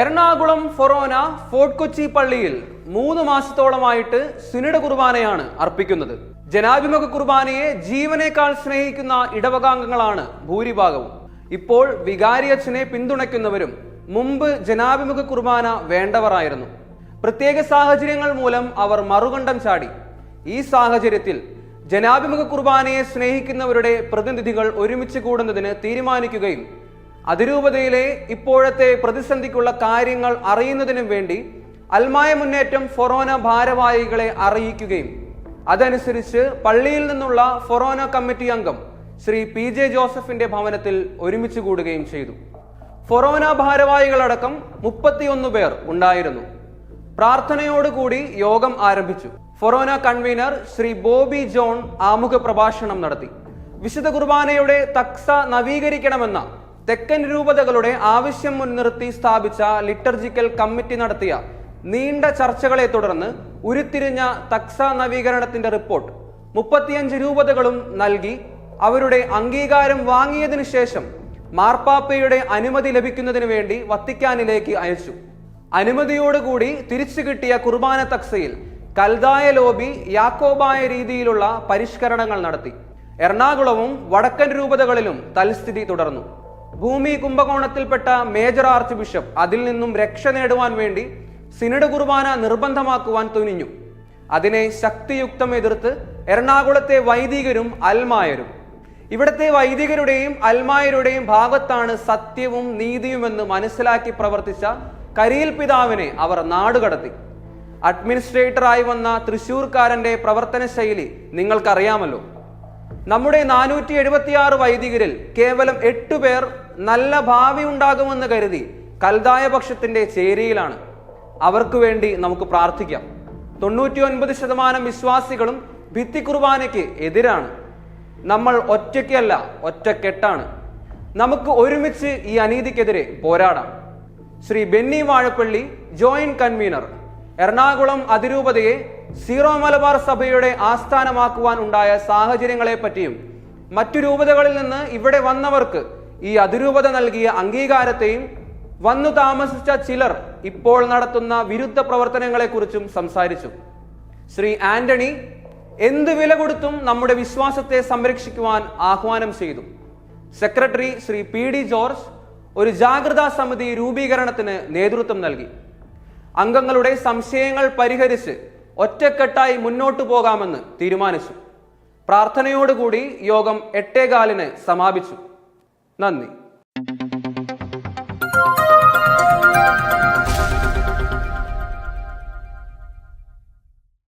എറണാകുളം ഫൊറോന fort Kochi പള്ളിയിൽ മൂന്ന് മാസത്തോളമായിട്ട് സുനിട കുർബാനയാണ് അർപ്പിക്കുന്നത്. ജനാഭിമുഖ കുർബാനയെ ജീവനേക്കാൾ സ്നേഹിക്കുന്ന ഇടവകാംഗങ്ങളാണ് ഭൂരിഭാഗവും. ഇപ്പോൾ വികാരിയച്ഛനെ പിന്തുണയ്ക്കുന്നവരും മുമ്പ് ജനാഭിമുഖ കുർബാന വേണ്ടവരായിരുന്നു. പ്രത്യേക സാഹചര്യങ്ങൾ മൂലം അവർ മറുകണ്ഠം ചാടി. ഈ സാഹചര്യത്തിൽ ജനാഭിമുഖ കുർബാനയെ സ്നേഹിക്കുന്നവരുടെ പ്രതിനിധികൾ ഒരുമിച്ച് കൂടുന്നതിന് തീരുമാനിക്കുകയും അതിരൂപതയിലെ ഇപ്പോഴത്തെ പ്രതിസന്ധിക്കുള്ള കാര്യങ്ങൾ അറിയുന്നതിനും വേണ്ടി അൽമായ മുന്നേറ്റം ഫൊറോന ഭാരവാഹികളെ അറിയിക്കുകയും അതനുസരിച്ച് പള്ളിയിൽ നിന്നുള്ള ഫൊറോന കമ്മിറ്റി അംഗം ശ്രീ പി ജെ ജോസഫിന്റെ ഭവനത്തിൽ ഒരുമിച്ച് കൂടുകയും ചെയ്തു. ഫൊറോന ഭാരവാഹികളടക്കം മുപ്പത്തിയൊന്ന് പേർ ഉണ്ടായിരുന്നു. പ്രാർത്ഥനയോടുകൂടി യോഗം ആരംഭിച്ചു. ഫൊറോന കൺവീനർ ശ്രീ ബോബി ജോൺ ആമുഖ പ്രഭാഷണം നടത്തി. വിശുദ്ധ കുർബാനയുടെ തക്സ നവീകരിക്കണമെന്ന തെക്കൻ രൂപതകളുടെ ആവശ്യം മുൻനിർത്തി സ്ഥാപിച്ച ലിറ്റർജിക്കൽ കമ്മിറ്റി നടത്തിയ നീണ്ട ചർച്ചകളെ തുടർന്ന് ഉരുത്തിരിഞ്ഞ തക്സ നവീകരണത്തിന്റെ റിപ്പോർട്ട് മുപ്പത്തിയഞ്ച് രൂപതകളും നൽകി അവരുടെ അംഗീകാരം വാങ്ങിയതിനു ശേഷം മാർപ്പാപ്പയുടെ അനുമതി ലഭിക്കുന്നതിന് വേണ്ടി വത്തിക്കാനിലേക്ക് അയച്ചു. അനുമതിയോടുകൂടി തിരിച്ചു കിട്ടിയ കുർബാന തക്സയിൽ കൽതായ ലോബി യാക്കോബായ രീതിയിലുള്ള പരിഷ്കരണങ്ങൾ നടത്തി. എറണാകുളവും വടക്കൻ രൂപതകളിലും തൽസ്ഥിതി തുടർന്നു. ഭൂമി കുംഭകോണത്തിൽപ്പെട്ട മേജർ ആർച്ച് ബിഷപ്പ് അതിൽ നിന്നും രക്ഷ നേടുവാൻ വേണ്ടി സിനഡ് കുർബാന നിർബന്ധമാക്കുവാൻ തുനിഞ്ഞു. അതിനെ ശക്തിയുക്തം എതിർത്ത് എറണാകുളത്തെ വൈദികരും അൽമായരും. ഇവിടത്തെ വൈദികരുടെയും അൽമായരുടെയും ഭാഗത്താണ് സത്യവും നീതിയുമെന്ന് മനസ്സിലാക്കി പ്രവർത്തിച്ച കരിയിൽ പിതാവിനെ അവർ നാടുകടത്തി അഡ്മിനിസ്ട്രേറ്ററായി വന്ന തൃശൂർക്കാരന്റെ പ്രവർത്തന ശൈലി നിങ്ങൾക്കറിയാമല്ലോ. നമ്മുടെ നാനൂറ്റി എഴുപത്തിയാറ് വൈദികരിൽ കേവലം എട്ടു പേർ നല്ല ഭാവി ഉണ്ടാകുമെന്ന് കരുതി കൽതായ പക്ഷത്തിന്റെ ചേരിയിലാണ്. അവർക്ക് വേണ്ടി നമുക്ക് പ്രാർത്ഥിക്കാം. തൊണ്ണൂറ്റി ഒൻപത് ശതമാനം വിശ്വാസികളും ഭിത്തി കുർബാനയ്ക്ക് എതിരാണ്. നമ്മൾ ഒറ്റയ്ക്കല്ല ഒറ്റക്കെട്ടാണ്. നമുക്ക് ഒരുമിച്ച് ഈ അനീതിക്കെതിരെ പോരാടാം. ശ്രീ ബെന്നി വാഴപ്പള്ളി ജോയിന്റ് കൺവീനർ എറണാകുളം അതിരൂപതയെ സീറോ മലബാർ സഭയുടെ ആസ്ഥാനമാക്കുവാൻ ഉണ്ടായ സാഹചര്യങ്ങളെ പറ്റിയും മറ്റു രൂപതകളിൽ നിന്ന് ഇവിടെ വന്നവർക്ക് ഈ അതിരൂപത നൽകിയ അംഗീകാരത്തെയും വന്നു താമസിച്ച ചിലർ ഇപ്പോൾ നടത്തുന്ന വിരുദ്ധ പ്രവർത്തനങ്ങളെക്കുറിച്ചും സംസാരിച്ചു. ശ്രീ ആന്റണി എന്ത് വില കൊടുത്തും നമ്മുടെ വിശ്വാസത്തെ സംരക്ഷിക്കുവാൻ ആഹ്വാനം ചെയ്തു. Secretary Shri P D George ഒരു ജാഗ്രതാ സമിതി രൂപീകരണത്തിന് നേതൃത്വം നൽകി. അംഗങ്ങളുടെ സംശയങ്ങൾ പരിഹരിച്ച് ഒറ്റക്കെട്ടായി മുന്നോട്ടു പോകാമെന്ന് തീരുമാനിച്ചു. പ്രാർത്ഥനയോടുകൂടി യോഗം എട്ടേകാലിന് സമാപിച്ചു. നന്ദി.